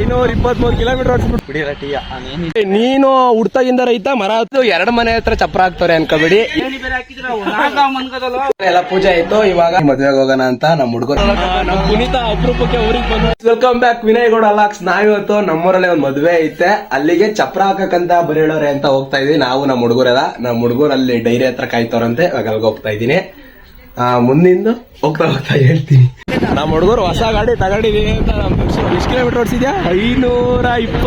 ಐನೂರ ಇಪ್ಪತ್ಮೂರು kilometre tea ನೀನು ಹುಡ್ತಾಗಿಂದ ರೈತ ಮರ ಹತ್ತು ಎರಡು ಮನೆ ಹತ್ರ ಚಪ್ರ ಹಾಕ್ತಾರೆ ಅನ್ಕೋಬೇಡಿ. ಎಲ್ಲ ಪೂಜೆ ಆಯ್ತು ಇವಾಗ ಮದ್ವೆಗೆ ಹೋಗೋಣ ಅಂತ ನಮ್ಮ ಹುಡುಗರು. ನಮ್ಮ ಪುನೀತ ಅಪರೂಪಕ್ಕೆ ಊರಿಗೆ ಬಂದು ವೆಲ್ಕಮ್ ಬ್ಯಾಕ್ ವಿನಯ್ ಗೌಡ ಅಲಾಕ್ಸ್ ನಾವಿವತ್ತು ನಮ್ಮೂರಲ್ಲಿ ಒಂದು ಮದ್ವೆ ಐತೆ. ಅಲ್ಲಿಗೆ ಚಪ್ರ ಹಾಕಕ್ಕಂತ ಬರೀಳೋರೆ ಅಂತ ಹೋಗ್ತಾ ಇದೀವಿ. ನಾವು ನಮ್ಮ ಹುಡುಗರೆಲ್ಲ. ನಮ್ಮ ಹುಡುಗರು ಅಲ್ಲಿ ಡೈರಿ ಹತ್ರ ಕಾಯ್ತವ್ರಂತೆ. ಇವಾಗ ಅಲ್ಲಿಗೆ ಹೋಗ್ತಾ ಇದೀನಿ ಮುಂದಿಂದು ಹೋಗ್ತಾ ಹೋಗ್ತಾ ಹೇಳ್ತೀನಿ. ನಮ್ಮ ಹುಡುಗರು ಹೊಸ ಗಾಡಿ ತಗೊಂಡಿದೀನಿ ಅಂತ ನಮ್ಮ ಎಷ್ಟು ಕಿಲೋಮೀಟರ್ ಓಡಿಸಿದ್ಯಾ? ಐನೂರ ಇಪ್ಪ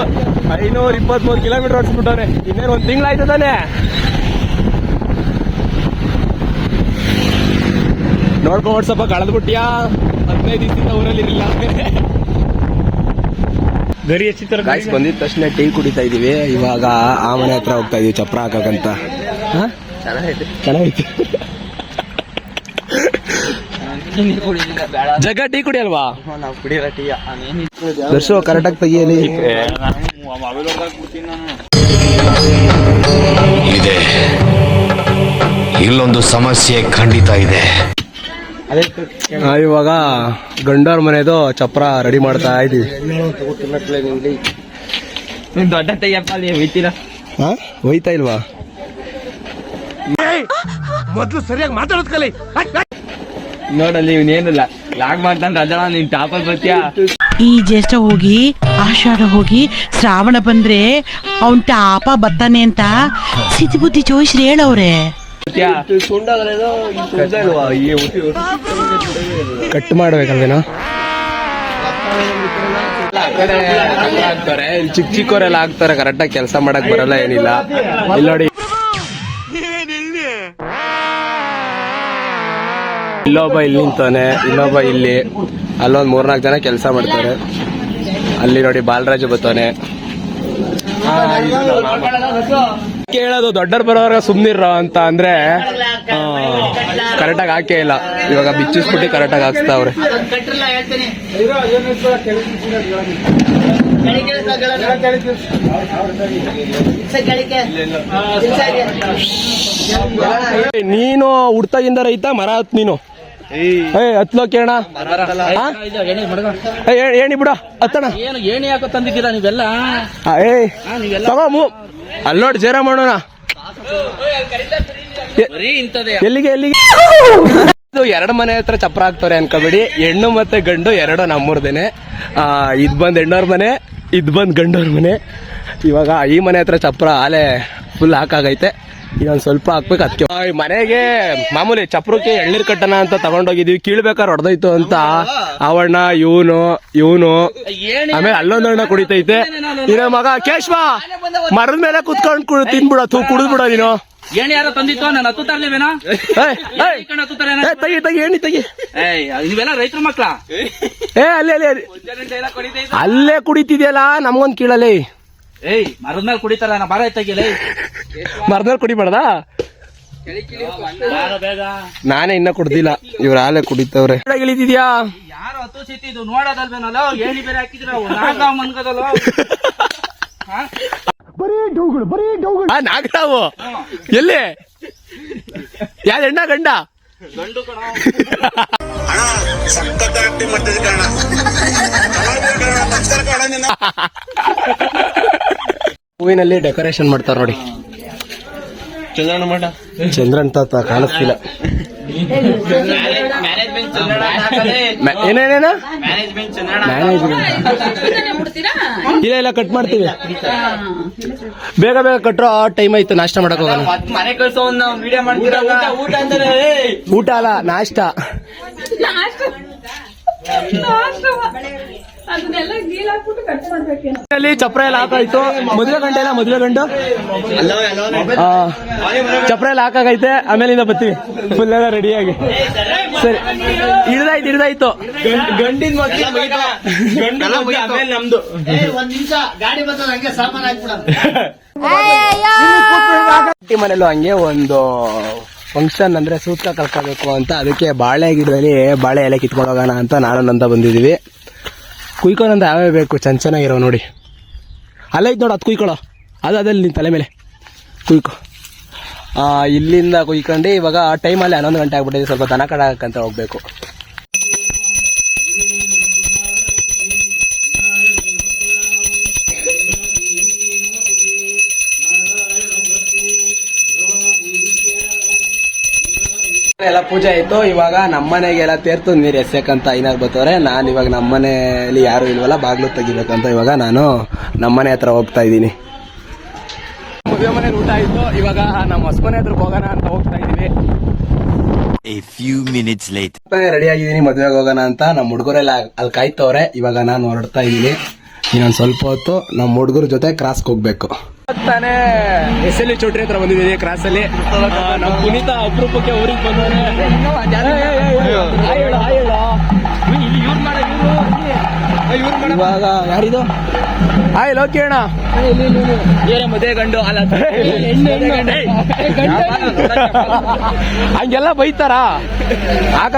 ಐನೂರ ಇಪ್ಪತ್ಮೂರು ಕಿಲೋಮೀಟರ್ ಓಡಿಸ್ಬಿಟ್ಟವ್ರೆ. ಇನ್ನೇನು ಒಂದು ತಿಂಗಳಾಯ್ತು ತಾನೆ? ನೋಡ್ಕೊಂಡು ಓಡ್ಸಪ್ಪ ಕಳೆದ್ಬಿಟ್ಟಿಯಾ? ಹದಿನೈದು ದಿವಸದಿಂದ ಊರಲ್ಲಿ ಇರಲಿಲ್ಲ. ಗರಿ ಹೆಚ್ಚಿತ್ತರ ಗಾಯ್ಸ್ ಬಂದಿದ ತಕ್ಷಣ ಟೀ ಕುಡಿತಾ ಇದೀವಿ. ಇವಾಗ ಆ ಮನೆ ಹತ್ರ ಹೋಗ್ತಾ ಇದೀವಿ ಚಪ್ರ ಹಾಕಕ್ಕಂತ? ಚೆನ್ನಾಗೈತೆ. ಚೆನ್ನಾಗೈತಿ. ಜಗ ಟೀ ಕುಡಿಯಲ್ವಾ? ನಾವು ಕುಡಿಯಲ್ಲ ಟೀ. ದರ್ಶು ಕರೆಕ್ಟಾಗಿ ತೆಗಿಯಲಿ ಇದೆ. ಇಲ್ಲೊಂದು ಸಮಸ್ಯೆ ಖಂಡಿತ ಇದೆ. ಇವಾಗ ಗಂಡವ್ರ ಮನೆದು ಚಪ್ರ ರೆಡಿ ಮಾಡ್ತಾ ಇದೀವಿ. ನೀನ್ ದೊಡ್ಡ ತೆಗಿಯಪ್ಪ ಇಲ್ವಾ? ಒಯ್ತೀರ ಸರಿಯಾಗಿ ಮಾತಾಡೋದ್ ಇಲ್ವಾ ನೋಡಲ್ಲಿ ಇವನೇನಿಲ್ಲ ಲಾಗ್ ಮಾಡ್ತಾನೆ ರಜಳ ನೀನ್ ಟಾಪಲ್ಲಿ ಬರ್ತೀಯಾ? ಈ ಜ್ಯೇಷ್ಠ ಹೋಗಿ ಆಷಾಢ ಹೋಗಿ ಶ್ರಾವಣ ಬಂದ್ರೆ ಅವನ್ ಟಾಪ ಬರ್ತಾನೆ ಅಂತ ಸಿತಿ ಬುದ್ಧಿ ಜೋಯಿಸ್ರಿ ಹೇಳವ್ರೆ. ಕಟ್ ಮಾಡ್ಬೇಕಲ್ವೇನ? ಚಿಕ್ಕ ಚಿಕ್ಕವರೆಲ್ಲ ಆಗ್ತಾರೆ. ಕರೆಕ್ಟಾಗಿ ಕೆಲಸ ಮಾಡಕ್ ಬರಲ್ಲ ಏನಿಲ್ಲ. ಇಲ್ಲಿ ನೋಡಿ ಇಲ್ಲೊಬ್ಬ ಇಲ್ಲಿ ನಿಂತಾನೆ ಇನ್ನೊಬ್ಬ ಇಲ್ಲಿ ಅಲ್ಲೊಂದ್ ಮೂರ್ನಾಲ್ಕು ಜನ ಕೆಲಸ ಮಾಡ್ತಾರೆ. ಅಲ್ಲಿ ನೋಡಿ ಬಾಲರಾಜು ಬತ್ತಾನೆ ಕೇಳೋದು ದೊಡ್ಡರ್ ಬರೋರ ಸುಮ್ನಿರ ಅಂತ ಅಂದ್ರೆ ಕರೆಕ್ಟಾಗಿ ಹಾಕೇ ಇಲ್ಲ. ಇವಾಗ ಬಿಚ್ಚಿಸ್ಬಿಟ್ಟು ಕರೆಕ್ಟಾಗಿ ಹಾಕ್ಸ್ತಾವ್ರೆ ನೀನು ಹುಡ್ತಾಗಿಂದ ರೈತ ಮರ ಹತ್ ನೀನು. ಏ ಹತ್ಲೋ ಕೇಣ ಏಣಿ ಬಿಡ ಹತ್ತಣ ಏನು ಏಣಿ ಯಾಕೋ ತಂದಿದ್ದೀರಾ ನೀವೆಲ್ಲ? ಏ ತಗೋ ಅಲ್ಲಿ ನೋಡಿ ಜೇರ ಮಾಡೋಣ. ಎಲ್ಲಿಗೆ ಎಲ್ಲಿಗೆ? ಇದು ಎರಡು ಮನೆ ಹತ್ರ ಚಪ್ರ ಹಾಕ್ತಾರೆ ಅನ್ಕೋಬೇಡಿ. ಹೆಣ್ಣು ಮತ್ತೆ ಗಂಡು ಎರಡು ನಮ್ಮೂರ್ದೇನೆ. ಇದ್ ಬಂದ್ ಹೆಣ್ಣವ್ರ ಮನೆ ಇದ್ ಬಂದ್ ಗಂಡವ್ರ ಮನೆ. ಇವಾಗ ಈ ಮನೆ ಹತ್ರ ಚಪ್ರ ಆಲೆ ಫುಲ್ ಹಾಕಾಗೈತೆ. ಇನ್ನೊಂದ್ ಸ್ವಲ್ಪ ಹಾಕ್ಬೇಕು ಅದಕ್ಕೆ ಮನೆಗೆ ಮಾಮೂಲಿ ಚಪ್ರಕ್ಕೆ ಎಳ್ನೀರ್ ಕಟ್ಟಣ ಅಂತ ತಗೊಂಡೋಗಿದೀವಿ. ಕೀಳ್ಬೇಕಾದ್ರೆ ಹೊಡೆದೋಯ್ತು ಅಂತ. ಅವಣ್ಣ ಇವನು ಇವನು. ಆಮೇಲೆ ಅಲ್ಲೊಂದು ಅಣ್ಣ ಕುಡಿತೈತೆ. ಇನ್ನ ಮಗ ಕೇಶ್ವ ಮರದ ಮೇಲೆ ಕುತ್ಕೊಂಡು ಕುಡ್ ತಿನ್ಬಿಡ ತೂ ಕುಡಿದ್ಬಿಡ ನೀನು. ಏಣಿ ಯಾರೋ ತಂದಿತ್ತು? ನಾನು ಹತ್ತು ತರ್ಲೇವೇನಾ ಏಯ್, ಏಯ್, ಹತ್ತು ತರೇನ? ಏ, ತೆಗಿ ತೆಗಿ ತೆಗಿ. ಏಯ್ ನೀವೆಲ್ಲ ರೈತರ ಮಕ್ಳ? ಏ ಅಲ್ಲೇ ಅಲ್ಲೇ ಅಲ್ಲೇ. ಕುಡಿತಿದ್ಯಲ್ಲ ನಮ್ಗೊಂದ್ ಕೀಳಲ್ಲಿ. ಏಯ್ ಮರದ ಮೇಲೆ ಕುಡಿತಾರ ನಾ ಬಾರ ಮರದಲ್ಲಿ ಕುಡಿಬಾರ್ದ ನಾನೇ ಇನ್ನ ಕುಡ್ದಿಲ್ಲ. ಇವ್ರ ಆಲೆ ಕುಡಿತವ್ರೆ. ಇಳಿದಿದ್ಯಾ ಬರೀ ಬೇರೆ ಹಾಕಿದ್ರ. ನಾಗ ಮನ್ಗದಲ್ಲ ಆ ನಾಗರಾವು. ಎಲ್ಲಿ? ಯಾರ ಹೆಣ್ಣ ಗಂಡ? ಗಂಡು ಕಣ. ಹೂವಿನಲ್ಲಿ ಡೆಕೋರೇಷನ್ ಮಾಡ್ತಾರ ನೋಡಿ. ಚಂದ್ರನ ಮಠ ಚಂದ್ರನ್ ತಾತ ಕಾಣಿಸ್ತಿಲ್ಲ. ಏನೇನೇನ ಮ್ಯಾನೇಜ್ಮೆಂಟ್ ಚಂದ್ರನ ಮ್ಯಾನೇಜ್ಮೆಂಟ್ ಇಲ್ಲ ಇಲ್ಲ ಕಟ್ ಮಾಡ್ತೀವಿ. ಬೇಗ ಬೇಗ ಕಟ್ರೋ ಟೈಮ್ ಆಯ್ತು ನಾಷ್ಟ ಮಾಡಕ್ ಹೋಗೋಣ. ಮನೆ ಕಳ್ಸೋ ಒಂದು ವಿಡಿಯೋ ಮಾಡ್ತೀರ ಊಟ ಊಟ ಅಂದ್ರೆ ಊಟ ಅಲ್ಲ ನಾಷ್ಟ. ಅಲ್ಲಿ ಚಪ್ರ ಎಲ್ಲ ಹಾಕಾಯ್ತು. ಮದುವೆ ಗಂಟೆ ಇಲ್ಲ ಮದುವೆ ಗಂಡು ಆ, ಚಪ್ರ ಎಲ್ಲ ಹಾಕಾಗೈತೆ. ಆಮೇಲಿಂದ ಬರ್ತೀವಿ. ಫುಲ್ ಎಲ್ಲ ರೆಡಿಯಾಗಿ ಸರಿ. ಹಿಡ್ದಾಯ್ತು ಹಿಡ್ದಾಯ್ತು ಗಂಡಿನ ಆಮೇಲೆ ನಮ್ದು. ಮನೇಲೂ ಹಂಗೆ ಒಂದು ಫಂಕ್ಷನ್ ಅಂದ್ರೆ ಸೂತ್ರ ಕಲ್ಕೋಬೇಕು ಅಂತ. ಅದಕ್ಕೆ ಬಾಳೆ ಗಿಡದಲ್ಲಿ ಬಾಳೆ ಎಲೆ ಕಿತ್ಕೊಂಡು ಹೋಗೋಣ ಅಂತ ನಾನು ನಂತ ಬಂದಿದ್ದೀವಿ. ಕುಯ್ಕೊಳಂತ ಯಾವ್ಯಾವ ಬೇಕು? ಚೆನ್ನ ಚೆನ್ನಾಗಿರೋ ನೋಡಿ. ಅಲ್ಲೈತ್ ನೋಡು, ಅದು ಕುಯ್ಕೊಳ್ಳೋ. ಅದು ಅದಲ್ಲಿ ನಿನ್ನ ತಲೆ ಮೇಲೆ. ಕುಯ್ಕೊ. ಇಲ್ಲಿಂದ ಕುಯ್ಕೊಂಡು ಇವಾಗ ಟೈಮಲ್ಲಿ ಹನ್ನೊಂದು ಗಂಟೆ ಆಗ್ಬಿಟ್ಟಿದೆ. ಸ್ವಲ್ಪ ದನ ಕಡಾಕಂತ ಹೋಗ್ಬೇಕು. ಪೂಜೆ ಆಯ್ತು. ಇವಾಗ ನಮ್ಮನೆಗೆಲ್ಲ ತೇರ್ತು ನೀರು ಎಸೆಯಕ್ಕಂತ ಐನಾರು ಬರ್ತವ್ರೆ ನಾನು ಇವಾಗ ನಮ್ಮನೆಯಲ್ಲಿ ಯಾರು ಇಲ್ವಲ್ಲ ಬಾಗ್ಲು ತೆಗಿಬೇಕಂತ ಇವಾಗ ನಾನು ನಮ್ಮನೆ ಹತ್ರ ಹೋಗ್ತಾ ಇದ್ದೀನಿ. ಮದುವೆ ಮನೇಲಿ ಊಟ ಆಯ್ತು. ಇವಾಗ ನಮ್ಮ ಹೊಸಮನೆ ಹತ್ರ ಹೋಗೋಣ ಅಂತ ಹೋಗ್ತಾ ಇದ್ದೀವಿ. A few minutes later. Ready ಆಗಿದ್ದೀನಿ ಮದುವೆಗೆ ಹೋಗೋಣ ಅಂತ. ನಮ್ಮ ಹುಡುಗರೆಲ್ಲ ಅಲ್ಲಿ ಕಾಯ್ತವ್ರೆ. ಇವಾಗ ನಾನು ಹೊರಡ್ತಾ ಇದ್ದೀನಿ. ಇನ್ನೊಂದು ಸ್ವಲ್ಪ ಹೊತ್ತು ನಮ್ಮ ಹುಡುಗರ ಜೊತೆ ಕ್ರಾಸ್ಗೆ ಹೋಗ್ಬೇಕು. ತಾನೇ ಎಸ್ ಎಲ್ ಚೌಟ್ರಿ ಹತ್ರ ಬಂದಿದ್ದೀನಿ ಕ್ರಾಸ್ ಅಲ್ಲಿ. ನಮ್ಮ ಪುನೀತ ಅಪರೂಪಕ್ಕೆ ಊರಿಗೆ ಬಂದವನೆ ಇವಾಗ ಯಾರಿದು? ಹಾಯ್ ಲೋಕಿ ಅಣ್ಣ. ಏನೇ ಮದುವೆ ಗಂಡು ಅಲ್ಲ ಹಂಗೆಲ್ಲ ಬೈತಾರಾ? ಆಗ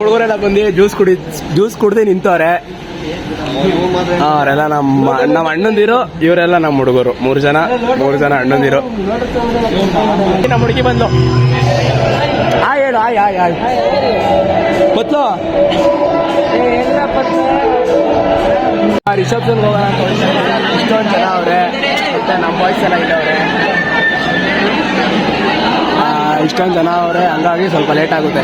ಹುಡುಗರೆಲ್ಲ ಬಂದು ಜ್ಯೂಸ್ ಕುಡಿ ಜ್ಯೂಸ್ ಕುಡ್ದು ನಿಂತವ್ರೆ. ಅವರೆಲ್ಲ ನಮ್ಮ ನಮ್ಮ ಅಣ್ಣಂದಿರು ಇವರೆಲ್ಲ ನಮ್ಮ ಹುಡುಗರು. ಮೂರು ಜನ ಮೂರು ಜನ ಅಣ್ಣಂದಿರು. ನಮ್ಮ ಹುಡುಗಿ ಬಂದು. ಆ ಹೇಳು ಆಯ್ ಆಯ್ ಆಯ್ ಪತ್ಲು. ರಿಸೆಪ್ಷನ್ಗೆ ಹೋಗೋಣ. ಇಷ್ಟೊಂದು ಜನ ಅವ್ರೆ. ಮತ್ತೆ ನಮ್ಮ ಬಾಯ್ಸ್ ಎಲ್ಲ ಇಲ್ಲವ್ರೆ ಆ, ಇಷ್ಟೊಂದು ಜನ ಅವ್ರೆ, ಹಂಗಾಗಿ ಸ್ವಲ್ಪ ಲೇಟ್ ಆಗುತ್ತೆ.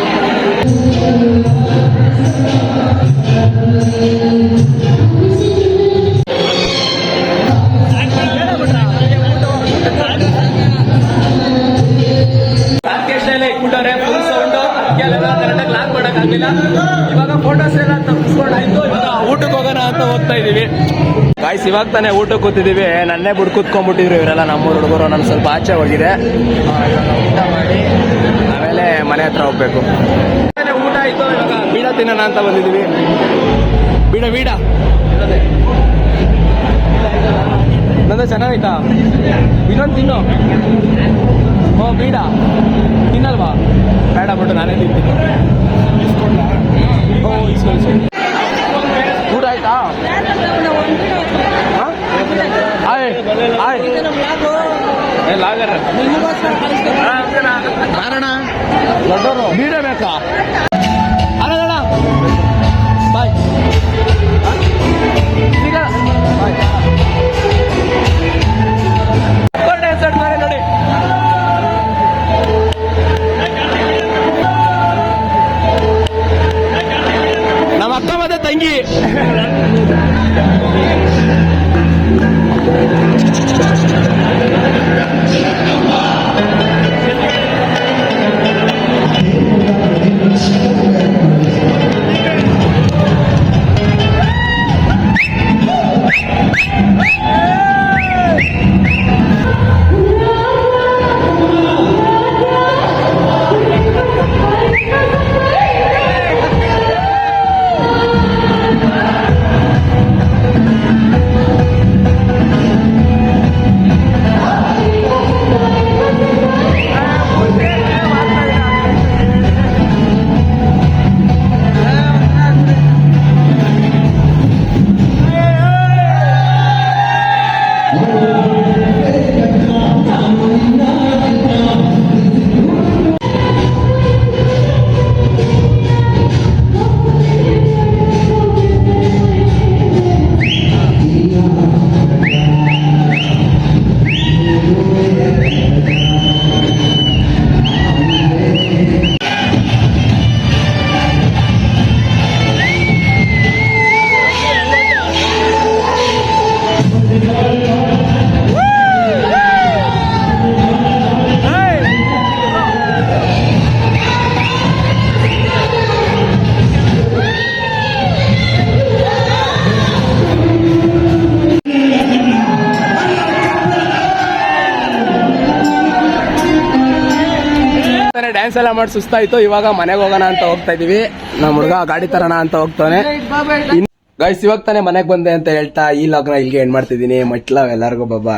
ಇವಾಗ ಊಟಕ್ಕೆ ಹೋಗೋಣ ಅಂತ ಇದೀವಿ. ಗಾಯ್ಸ್ ಇವಾಗ ತಾನೇ ಊಟಕ್ಕೆ ಕೂತಿದೀವಿ. ನನ್ನೇ ಬಿಡ್ ಕೂತ್ಕೊಂಡ್ಬಿಟ್ಟಿದ್ರು ಇವರೆಲ್ಲ ನಮ್ಮೂರು ಹುಡುಗರು. ನಾನು ಸ್ವಲ್ಪ ಆಚೆ ಹೋಗಿದೆ. ಮನೆ ಹತ್ರ ಹೋಗ್ಬೇಕು. ಊಟ ಆಯ್ತು ಇವಾಗ? ಬೀಡ ತಿನ್ನೋಣ ಅಂತ ಬಂದಿದ್ದೀವಿ. ಬೀಡ ಬೀಡ. ನಂದು ಚೆನ್ನಾಗೈತಾ? ಇನ್ನೊಂದು ತಿನ್ನು. ಓ ಬೀಡ. ತಿನ್ನಲ್ವಾ? ಡ್ಯಾನ್ಸ್ ಎಲ್ಲ ಮಾಡಿ ಸುಸ್ತಾಯ್ತು. ಇವಾಗ ಮನೆಗೆ ಹೋಗೋಣ ಅಂತ ಹೋಗ್ತಾ ಇದೀವಿ. ನಮ್ಮ ಹುಡುಗ ಗಾಡಿ ತರೋಣ ಅಂತ ಹೋಗ್ತಾನೆ ಗೈಸ್ ಇವಾಗ ತಾನೆ ಮನೆಗೆ ಬಂದೆ ಅಂತ ಹೇಳ್ತಾ ಈ ಲಾಗ್ನ ಇಲ್ಲಿಗೆ ಎಂಡ್ ಮಾಡ್ತಿದ್ದೀನಿ. ಮಟ್ಲ ಎಲ್ಲರಿಗೂ ಬಾಬಾ